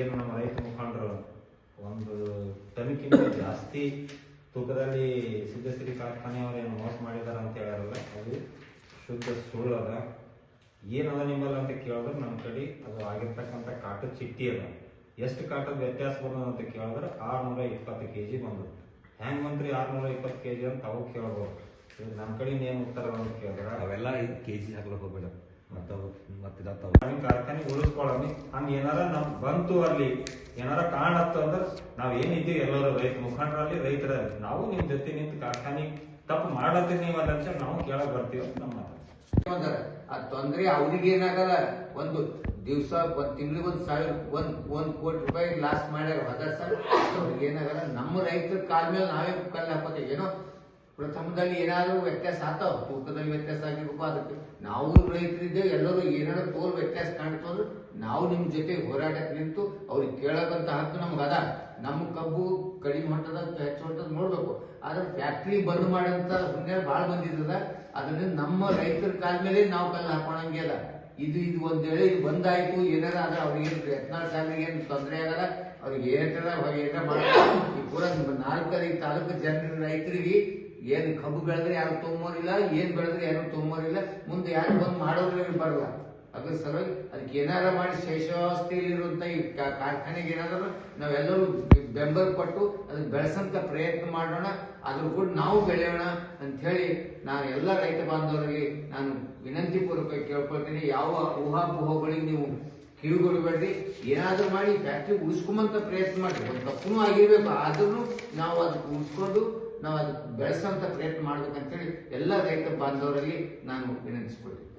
ಏನು ನಮ್ಮ ರೈತ ಮುಖಂಡರು, ಒಂದು ಟನ್ಕಿಂತ ಜಾಸ್ತಿ ತೂಕದಲ್ಲಿ ಸಿದ್ಧಶ್ರೀ ಕಾರ್ಖಾನೆಯವರು ಏನು ಮೋಸ ಮಾಡಿದಾರ ಅಂತ ಹೇಳಾರಲ್ಲ ಅದು ಶುದ್ಧ ಸುಳ್ಳದ ಏನದ ನಿಮ್ಮಲ್ಲ ಅಂತ ಕೇಳಿದ್ರೆ ನಮ್ಮ ಕಡೆ ಅದು ಆಗಿರ್ತಕ್ಕಂಥ ಕಾಟದ ಚಿಟ್ಟಿ ಅದ. ಎಷ್ಟು ಕಾಟದ ವ್ಯತ್ಯಾಸ ಬಂದದ ಅಂತ ಕೇಳಿದ್ರೆ ಆರ್ನೂರ ಇಪ್ಪತ್ತು ಕೆ ಜಿ ಬಂದದ್ದು ಹೆಂಗ್ ಬಂದ್ರಿ ಆರ್ನೂರ ಇಪ್ಪತ್ತು ಕೆ ಜಿ ಅಂತ ಅವು ಕೇಳ್ಬೋದು. ನಮ್ಮ ಕಡೆ ಏನು ಉತ್ತರ ಅಂತ ಕೇಳಿದ್ರೆ? ಅವೆಲ್ಲ ಕೆ ಜಿ ಹಾಕ್ಲಕ್ ಹೋಗ್ಬೇಡ ಮತ್ತವು ಮತ್ತಿದಾತಾವ ನಮ್ ಕಾರ್ಖಾನೆ ಉಳಿಸ್ಕೊಳ್ಳಿ ಹಂಗ ಏನಾರ ನಮ್ ಬಂತು ಅಲ್ಲಿ ಏನಾರ ಕಾಣತ್ತು ಅಂದ್ರೆ ನಾವ್ ಏನಿದ್ದೀವಿ ಎಲ್ಲರೂ ರೈತ ಮುಖಂಡರಲ್ಲಿ ರೈತರಲ್ಲಿ. ನಾವು ನಿಮ್ ಜೊತೆ ನಿಂತು ಕಾರ್ಖಾನೆ ತಪ್ಪು ಮಾಡತ್ತೀವಿ ನೀವು ಅದಂತ ನಾವು ಕೇಳಕ್ ಬರ್ತೀವಿ ಅಂತ ನಮ್ಮ ಮಾತು. ಆ ತೊಂದ್ರೆ ಅವ್ರಿಗೆ ಏನಾಗಲ್ಲ. ಒಂದು ದಿವ್ಸ ಒಂದ್ ತಿಂಗಳಿಗೆ ಒಂದ್ ಸಾವಿರ ಒಂದ್ ಒಂದ್ ಕೋಟಿ ರೂಪಾಯಿ ಲಾಸ್ ಮಾಡ್ಯಾರ ಅದ ಸರ್ ಅವ್ರಿಗೆ ಏನಾಗಲ್ಲ. ನಮ್ಮ ರೈತರ ಕಾಲ ಮೇಲೆ ನಾವೇ ಕಲ್ಲು ಹಾಕೋತೀವಿ ಏನೋ ಪ್ರಥಮದಲ್ಲಿ ಏನಾದ್ರು ವ್ಯತ್ಯಾಸ ಆತಾವ ತೂಕದಲ್ಲಿ ವ್ಯತ್ಯಾಸ ಆಗಿರ್ಬೇಕು, ಅದಕ್ಕೆ. ನಾವು ರೈತರಿದ್ದೇವೆ, ಎಲ್ಲರೂ ಏನಾದ್ರು ತೋಲ್ ವ್ಯತ್ಯಾಸ ಕಾಣ್ತು ನಾವು ನಿಮ್ಮ ಜೊತೆ ಹೋರಾಟಕ್ಕೆ ನಿಂತು ಅವ್ರಿಗೆ ಕೇಳಕ್ಕಂತ ಹಕ್ಕು ನಮ್ಗೆ ಅದ. ನಮ್ಮ ಕಬ್ಬು ಕಡಿಮೆ ಹೊಂಟದ, ಹೆಚ್ಚು ಹೊಂಟದ ನೋಡ್ಬೇಕು. ಆದ್ರೆ ಫ್ಯಾಕ್ಟ್ರಿ ಬಂದ್ ಮಾಡಂತ ಸುಮ್ಮನೆ ಬಾಳ ಬಂದಿದ್ದದ ಅದನ್ನ ನಮ್ಮ ರೈತರ ಕಾಲ ಮೇಲೆ ನಾವು ಕಲ್ಲು ಹಾಕೊಳಂಗಿಲ್ಲ ಇದು ಇದು ಒಂದ್ ವೇಳೆ ಇದು ಬಂದಾಯ್ತು, ಏನಾರ ಅದ ಅವ್ರಿಗೆ ಯತ್ನಾಳ್ ಸಾಹೇಬ್ರಿಗೆ ಏನು ತೊಂದರೆ ಆಗಲ್ಲ, ಅವ್ರಿಗೆ ಏನಾರ ಏನಾರ ಮಾಡ್ತಾರೆ ಈ ಪೂರ ನಾಲ್ಕೈದು ತಾಲೂಕು ಜನರ ರೈತರಿಗೆ ಏನ್ ಕಬ್ಬು ಬೆಳೆದ್ರೆ ಯಾರು ತೊಗೊಂಬೋರಿಲ್ಲ ಏನ್ ಬೆಳೆದ್ರೆ ಯಾರು ತೊಗೊಂಬೋರಿಲ್ಲ ಮುಂದೆ ಯಾರು ಬಂದು ಮಾಡೋದ್ರೆ ಬರಲ್ಲ. ಅದ್ರ ಸಲುವಾಗಿ ಅದಕ್ಕೆ ಏನಾರ ಮಾಡಿ ಶೇಷಾವಸ್ಥೆಯಲ್ಲಿರುವಂತ ಈ ಕಾರ್ಖಾನೆಗೆ ಏನಾದ್ರು ನಾವೆಲ್ಲರೂ ಬೆಂಬಲ ಕೊಟ್ಟು ಅದನ್ನ ಬೆಳೆಸಂತ ಪ್ರಯತ್ನ ಮಾಡೋಣ ಅದ್ರ ಕೂಡ ನಾವು ಬೆಳೆಯೋಣ ಅಂತ ಹೇಳಿ ನಾನು ಎಲ್ಲ ರೈತ ಬಾಂಧವರಿಗೆ ನಾನು ವಿನಂತಿ ಪೂರ್ವಕ ಕೇಳ್ಕೊಳ್ತೀನಿ. ಯಾವ ಊಹಾಪೋಹಗಳಿಗೆ ನೀವು ಕಿವಿಗೊಡಬೇಡ್ರಿ ಏನಾದ್ರೂ ಮಾಡಿ ಫ್ಯಾಕ್ಟ್ರಿ ಉಳಿಸ್ಕೊಂಬಂತ ಪ್ರಯತ್ನ ಮಾಡ್ರಿ. ಒಂದು ತಪ್ಪು ಆಗಿರ್ಬೇಕು ಆದ್ರೂ ನಾವು ಅದಕ್ಕೆ ಉಳಿಸ್ಕೊಂಡು ನಾವು ಅದಕ್ಕೆ ಬೆಳೆಸಂತ ಪ್ರಯತ್ನ ಮಾಡ್ಬೇಕಂತೇಳಿ ಎಲ್ಲ ರೈತ ಬಾಂಧವರಲ್ಲಿ ನಾನು ವಿನಂತಿಸ್ಕೊಳ್ತೀನಿ.